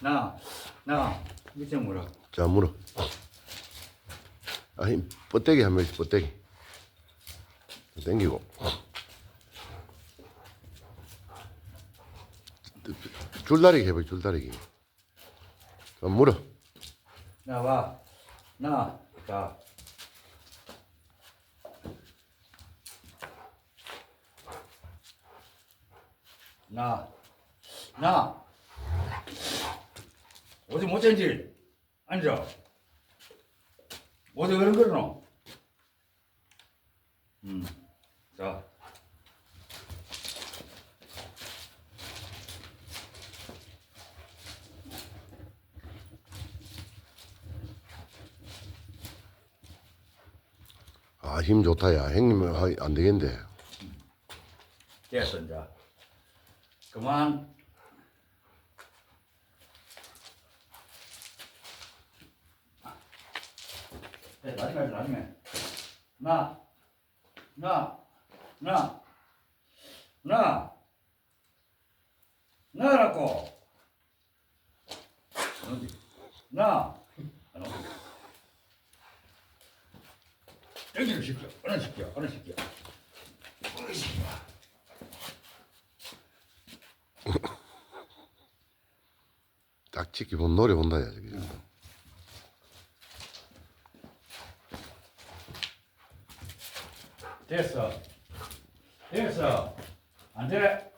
나, 나, 밑에 물어. 자 물어 아힘 뻗대기 한 명씩 뻗대기 당기고 줄다리기 해봐 줄다리기 자 물어 나 봐. 나, 자. 나, 나. 어디 못 잔지? 앉아. 어디 그런 거노? 음, 자. 아 힘 좋다 야 형님 아, 안 되겠는데 됐어, 이제. 그만. 네, 하지, 나중에. 나, 나, 나, 나, 나라고. 나. 여기를 시켜, 어느 시켜, 어느 시켜. 어느 시켜. 딱 찍기 보면 노래 본다 야 저기 됐어. 됐어. 안 돼.